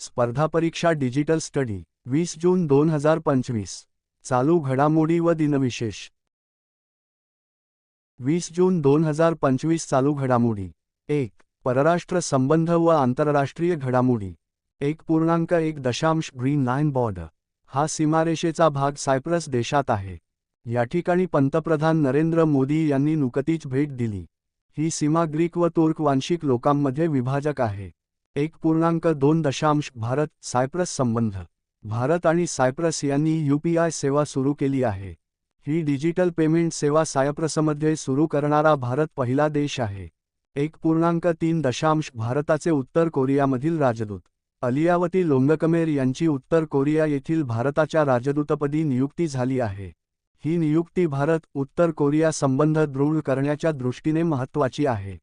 स्पर्धा परीक्षा digital study वीस जून दोन हजार पंचवीस. चालू घडामोडी व दिनविशेष. वीस जून दोन हजार पंचवीस चालू घडामोडी. एक परराष्ट्र संबंध व आंतरराष्ट्रीय घडामोडी. एक पूर्णांक एक दशांश ग्रीन लाईन बॉर्डर हा सीमारेषेचा भाग सायप्रस देशात आहे. या ठिकाणी पंतप्रधान नरेंद्र मोदी यांनी नुकतीच भेट दिली. ही सीमा ग्रीक व तुर्क वांशिक लोकांमध्ये विभाजक आहे. एक पूर्णांक दोन दशांश भारत सायप्रस संबंध. भारत आणि सायप्रस यांनी यूपीआय सेवा सुरू केली आहे. ही डिजिटल पेमेंट सेवा सायप्रसमध्ये सुरू करणारा भारत पहिला देश आहे. एक पूर्णांक तीन दशांश भारताचे उत्तर कोरियामधील राजदूत. अलियावती लोंगकमेर यांची उत्तर कोरिया येथील भारताच्या राजदूतपदी नियुक्ती झाली आहे. ही नियुक्ती भारत उत्तर कोरिया संबंध दृढ करण्याच्या दृष्टीने महत्त्वाची आहे.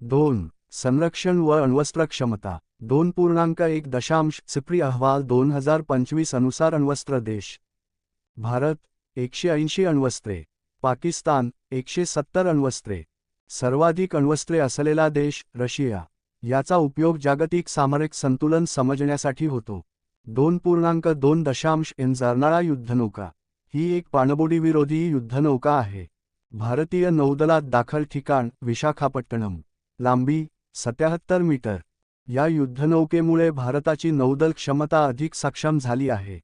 दोन संरक्षण व अण्वस्त्र क्षमता दोन पूर्णांक एक दशांश सिप्री अहवाल दोन हजार पंचवीस अनुसार अण्वस्त्र देश. भारत एकशे ऐंशी अण्वस्त्रे. पाकिस्तान एकशे सत्तर अण्वस्त्रे. सर्वाधिक अण्वस्त्रे असलेला देश रशिया. याचा उपयोग जागतिक सामरिक संतुलन समजण्यासाठी होतो. दोन पूर्णांक दोन दशांश एन जर्नाळा युद्धनौका. ही एक पाणबुडीविरोधी युद्धनौका आहे. भारतीय नौदलात दाखल ठिकाण विशाखापट्टणम. लांबी सत्याहत्तर मीटर. या युद्धनौकेमुळे भारताची नौदल क्षमता अधिक सक्षम झाली आहे.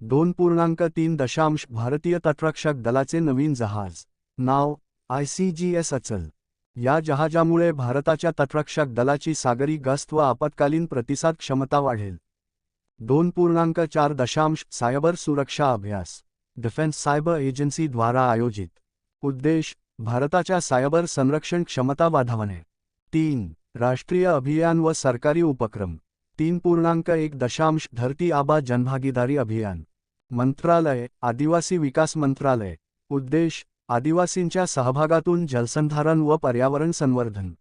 दोन पूर्णांक तीन दशांश भारतीय तटरक्षक दलाचे नवीन जहाज नाव I C G S Achal. या जहाजामुळे भारताच्या तटरक्षक दलाची सागरी गस्त व आपत्कालीन प्रतिसाद क्षमता वाढेल. दोन पूर्णांक चार दशांश सायबर सुरक्षा अभ्यास डिफेन्स सायबर एजन्सीद्वारा आयोजित. उद्देश भारताच्या सायबर संरक्षण क्षमता वाढवणे. तीन राष्ट्रीय अभियान व सरकारी उपक्रम. तीन पूर्णांक एक दशांश धरती आबा जनभागीदारी अभियान. मंत्रालय आदिवासी विकास मंत्रालय. उद्देश आदिवासींच्या सहभागातून जलसंधारण व पर्यावरण संवर्धन.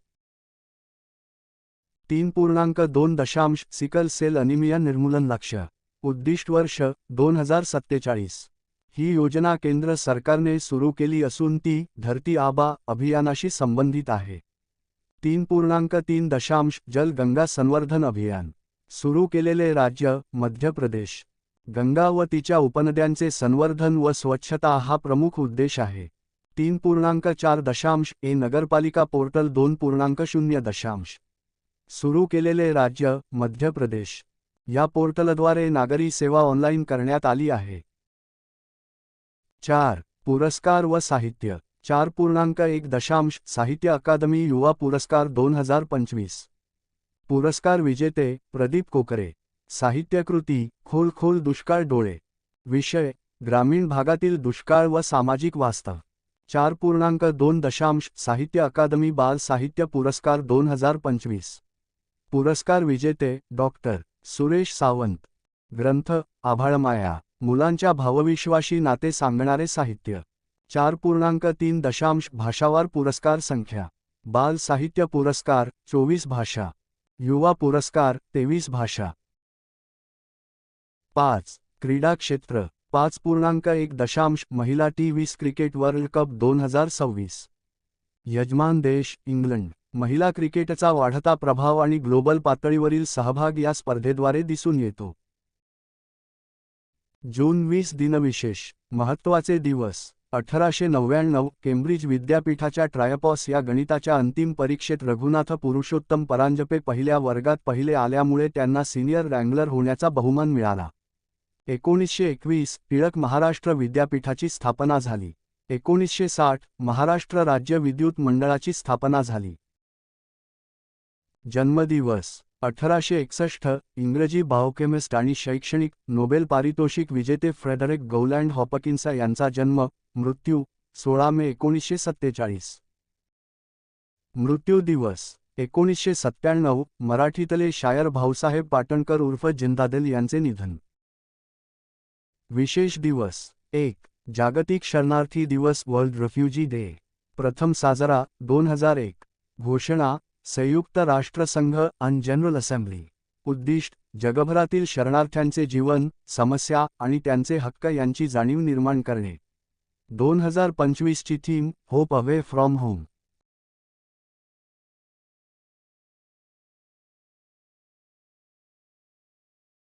तीन पूर्णांक दोन दशांश सिकल सेल अनिमिया निर्मूलन लक्ष उद्दिष्ट वर्ष दोन हजार सत्तेचाळीस. ही योजना केंद्र सरकारने सुरू केली असून ती धरती आबा अभियानाशी संबंधित आहे. तीन पूर्णांक तीन दशांश जल गंगा संवर्धन अभियान. सुरू केलेले राज्य मध्य प्रदेश. गंगा व तिच्या उपनद्यांचे संवर्धन व स्वच्छता हा प्रमुख उद्देश आहे. तीन पूर्णांक चार दशांश ए नगरपालिका पोर्टल दोन पूर्णांक शून्य दशांश. सुरू केलेले राज्य मध्य प्रदेश. या पोर्टलद्वारे नागरी सेवा ऑनलाईन करण्यात आली आहे. चार पुरस्कार व साहित्य. चार पूर्णांक एक दशांश साहित्य अकादमी युवा पुरस्कार दोन हजार पंचवीस. पुरस्कार विजेते प्रदीप कोकरे. साहित्यकृती खोल खोल दुष्काळ डोळे. विषय ग्रामीण भागातील दुष्काळ व सामाजिक वास्तव. चार पूर्णांक दोन दशांश साहित्य अकादमी बाल साहित्य पुरस्कार दोन हजार पंचवीस. पुरस्कार विजेते डॉक्टर. सुरेश सावंत. ग्रंथ आभाळमाया. मुलांच्या भावविश्वाशी नाते सांगणारे साहित्य. चार पूर्णांक तीन दशांश भाषावार पुरस्कार संख्या. बाल साहित्य पुरस्कार चोवीस भाषा. युवा पुरस्कार तेवीस भाषा. पाच क्रीडा क्षेत्र. पाच पूर्णांक एक दशांश महिला टी वीस क्रिकेट वर्ल्ड कप दोन हजार सव्वीस. यजमान देश इंग्लंड. महिला क्रिकेटचा वाढता प्रभाव आणि ग्लोबल पातळीवरील सहभाग या स्पर्धेद्वारे दिसून येतो. जून वीस दिनविशेष महत्त्वाचे दिवस अठराशे नव्याण्णव केम्ब्रिज विद्यापीठाच्या ट्रायपॉस या गणिताच्या अंतिम परीक्षेत रघुनाथ पुरुषोत्तम परांजपे पहिल्या वर्गात पहिले आल्यामुळे त्यांना सिनियर रँगलर होण्याचा बहुमान मिळाला. एकोणीसशे एकवीस टिळक महाराष्ट्र विद्यापीठाची स्थापना झाली. एकोणीसशे साठ महाराष्ट्र राज्य विद्युत मंडळाची स्थापना झाली. जन्मदिवस अठराशे एकसष्ट इंग्रजी बायोकेमिस्ट आणि शैक्षणिक नोबेल पारितोषिक विजेते फ्रेडरिक गौलँड हॉपकिन्सा यांचा जन्म मृत्यू सोळा मे एकोणीसशे सत्तेचाळीस. मृत्यू दिवस एकोणीसशे सत्त्याण्णव मराठीतले शायर भाऊसाहेब पाटणकर उर्फ जिंदादल यांचे निधन. विशेष दिवस एक जागतिक शरणार्थी दिवस वर्ल्ड रेफ्युजी डे. प्रथम साजरा दोन हजार एक. घोषणा संयुक्त राष्ट्रसंघ अन जनरल असेंब्ली. उद्दिष्ट जगभरातील शरणार्थ्यांचे जीवन समस्या आणि त्यांचे हक्क यांची जाणीव निर्माण करणे. दोन हजार पंचवीसची theme hope away from home